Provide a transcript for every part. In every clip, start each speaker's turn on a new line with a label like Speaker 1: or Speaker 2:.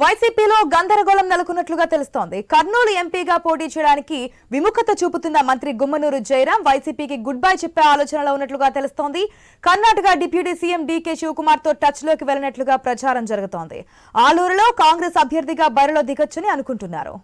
Speaker 1: వైసీపీలో గందరగోళం నెలకొన్నట్లుగా తెలుస్తోంది. కర్నూలు ఎంపీగా పోటీ చేయడానికి విముఖత చూపుతున్న మంత్రి గుమ్మనూరు జయరాం వైసీపీకి గుడ్ బై చెప్పే ఆలోచనలో ఉన్నట్లుగా తెలుస్తోంది. కర్ణాటక డిప్యూటీ సీఎం డీకే శివకుమార్తో టచ్లోకి వెళ్ళినట్లుగా ప్రచారం జరుగుతోంది. ఆలూరులో కాంగ్రెస్ అభ్యర్థిగా బరిలో దిగొచ్చని అనుకుంటున్నారు.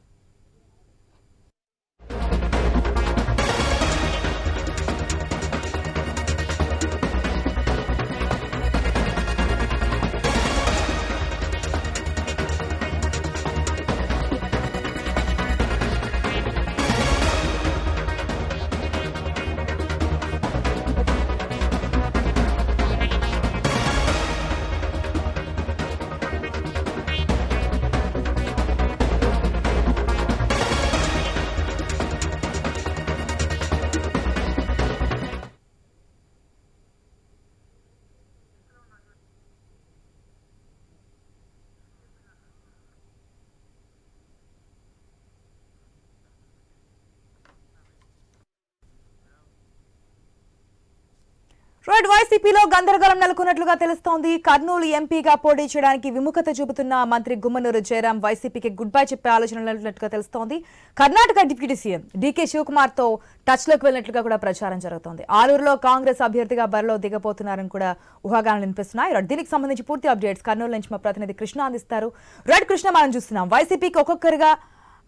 Speaker 1: రైట్ వైసీపీలో గందరగోళం నెలకొన్నట్లుగా తెలుస్తోంది. కర్నూలు ఎంపీగా పోటీ చేయడానికి విముఖత చూపుతున్న మంత్రి గుమ్మనూరు జయరాం వైసీపీకి గుడ్ బై చెప్పే ఆలోచన ఉన్నట్లుగా తెలుస్తోంది. కర్ణాటక డిప్యూటీ సీఎం డీకే శివకుమార్తో టచ్లోకి వెళ్ళినట్లుగా కూడా ప్రచారం జరుగుతోంది. ఆలూరులో కాంగ్రెస్ అభ్యర్థిగా బరిలో దిగబోతున్నారని కూడా ఊహాగానాలు వినిపిస్తున్నాయి. దీనికి సంబంధించి పూర్తి అప్డేట్స్. కర్నూలు నుంచి మా ప్రతినిధి కృష్ణ అందిస్తారు. రెడ్ కృష్ణ మనం చూస్తున్నాం. వైసీపీకి ఒక్కొక్కరుగా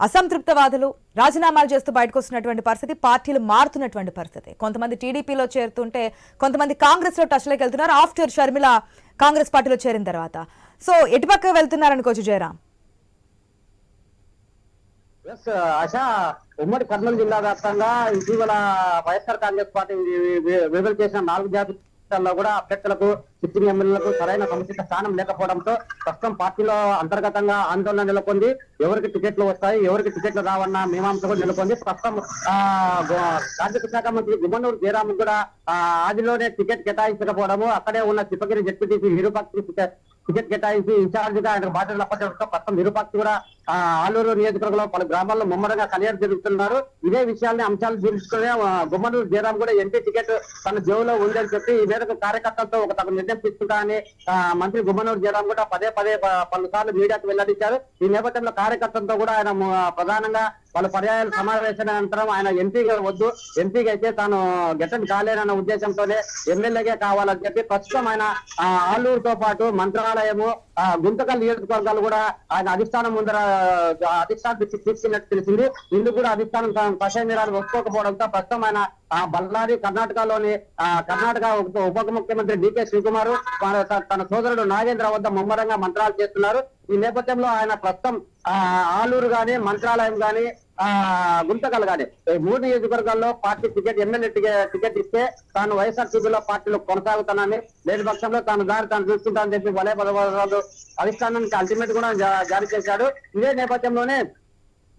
Speaker 1: అసంతృప్తవాదులు రాజీనామాలు చేస్తూ బయటకు వస్తున్నటువంటి పరిస్థితి పార్టీలు మారుతున్నటువంటి పరిస్థితి. కొంతమంది టీడీపీలో చేరుతుంటే కొంతమంది కాంగ్రెస్లో వెళ్తున్నారు. ఆఫ్టర్ షర్మిల కాంగ్రెస్ పార్టీలో చేరిన తర్వాత. సో ఎటుపక్క వెళ్తున్నారు అనుకోవచ్చు జయరాం
Speaker 2: ఎస్ ఆశ ఉమ్మడి కర్నూలు జిల్లా వ్యాప్తంగా ఇటీవల వైఎస్ఆర్ కాంగ్రెస్ పార్టీ విడుదల చేసిన నాలుగు రాష్ట్రాల్లో కూడా అభ్యర్థులకు సిట్టింగ్ ఎమ్మెల్యేలకు సరైన సముచిత స్థానం లేకపోవడంతో ప్రస్తుతం పార్టీలో అంతర్గతంగా ఆందోళన నెలకొంది. ఎవరికి టికెట్లు వస్తాయి ఎవరికి టికెట్లు రావన్న మీమాంస కూడా నెలకొంది. ప్రస్తుతం ఆర్థిక శాఖ మంత్రి గుమ్మనూరు జయరామ్ కూడా ఆ ఆదిలోనే టికెట్ కేటాయించకపోవడము అక్కడే ఉన్న చిప్పగిరి జడ్పీటీసీ విరూపాక్షి టికెట్ కేటాయించి ఇన్ఛార్జిగా ఆయన బాధ్యతలు అప్పచెప్పడంతో కొత్త విరూపాక్షి కూడా ఆలూరు నియోజకవర్గంలో పలు గ్రామాల్లో ముమ్మరంగా కనియారు జరుగుతున్నారు. ఇదే విషయాల్ని అంశాలు తీసుకునే ఆ, గుమ్మనూరు జయరాం కూడా ఎంపీ టికెట్ తన జేబులో ఉందని చెప్పి ఈ మేరకు కార్యకర్తలతో ఒక తగు నిర్ణయం తీసుకుంటామని మంత్రి గుమ్మనూరు జయరాం కూడా పదే పదే పలుసార్లు మీడియాకు వెల్లడించారు. ఈ నేపథ్యంలో కార్యకర్తలతో కూడా ఆయన ప్రధానంగా పలు పర్యాయాల సమావేశం అనంతరం ఆయన ఎంపీగా వద్దు. ఎంపీగా అయితే తాను గెటన్ కాలేనన్న ఉద్దేశంతోనే ఎమ్మెల్యేగా కావాలని చెప్పి ప్రస్తుతం ఆయన ఆలూరుతో పాటు మంత్రాలయము ఆ, గుంతకల్ నియోజకవర్గాలు కూడా ఆయన అధిష్టానం ముందర అధిష్టానం తీసుకున్నట్టు తెలిసింది. ఇందుకు కూడా అధిష్టానం తన కషాయ నిరాలు ఒప్పుకోకపోవడంతో ప్రస్తుతం ఆయన ఆ బళ్ళారి కర్ణాటకలోని ఆ, కర్ణాటక ఉప ముఖ్యమంత్రి డికే శివకుమార్ తన- సోదరుడు నాగేంద్ర వద్ద ముమ్మరంగా మంత్రాలు చేస్తున్నారు. ఈ నేపథ్యంలో ఆయన ప్రస్తుతం ఆ ఆలూరు గాని మంత్రాలయం గాని గుంతకల్ గాని మూడు నియోజకవర్గాల్లో పార్టీ టికెట్ ఎమ్మెల్యే టికెట్ ఇస్తే తాను వైఎస్ఆర్సీపీలో పార్టీలో కొనసాగుతానని లేని పక్షంలో తాను దారి తాను చూసుకుంటానని చెప్పి వలయ పదవాళ్ళు అధిష్టానానికి అల్టిమేట్ కూడా జా- జారీ చేశాడు. ఇదే నేపథ్యంలోనే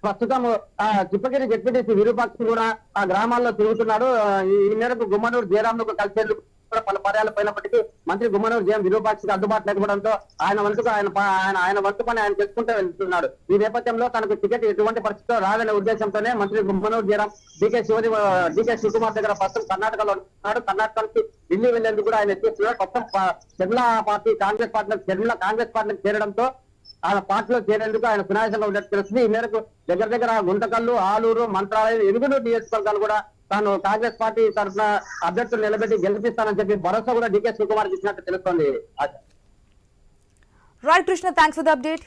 Speaker 2: ప్రస్తుతం ఆ చిప్పగిరి జడ్పీటీసీ విరూపాక్షి కూడా ఆ గ్రామాల్లో తిరుగుతున్నాడు. ఈ మేరకు గుమ్మనూరు జయరాంకు కలిసేందుకు కూడా పలు పర్యాలు పోయినప్పటికీ మంత్రి గుమ్మనూరు జయం విరూపాక్షికి అందుబాటు లేకపోవడంతో ఆయన వంతుకు ఆయన ఆయన ఆయన వంతు పని ఆయన చేసుకుంటూ వెళ్తున్నాడు. ఈ నేపథ్యంలో తనకు టికెట్ ఎటువంటి పరిస్థితిలో రాదనే ఉద్దేశంతోనే మంత్రి గుమ్మనూరు జయరాం డికే శివరి డికే శివకుమార్ దగ్గర ప్రస్తుతం కర్ణాటకలో ఉన్నాడు. కర్ణాటక ఢిల్లీ వెళ్ళేందుకు కూడా ఆయన ఎత్తిస్తున్నాడు మొత్తం షర్మిల పార్టీ కాంగ్రెస్ పార్టీ షర్మిల కాంగ్రెస్ పార్టీకి చేరడంతో ఆయన పార్టీలో చేరేందుకు ఆయన సునాయాసంగా ఉన్నట్టు తెలుస్తుంది. ఈ మేరకు దగ్గర దగ్గర గుంటకల్లు ఆలూరు మంత్రాలయం ఎనుగునూరు నియోజకవర్గాలు కూడా తాను కాంగ్రెస్ పార్టీ తరఫున అభ్యర్థులు నిలబెట్టి గెలిపిస్తానని చెప్పి భరోసా కూడా డికే శివకుమార్ ఇచ్చినట్టు తెలుస్తోంది.
Speaker 1: Right Krishna thanks for the update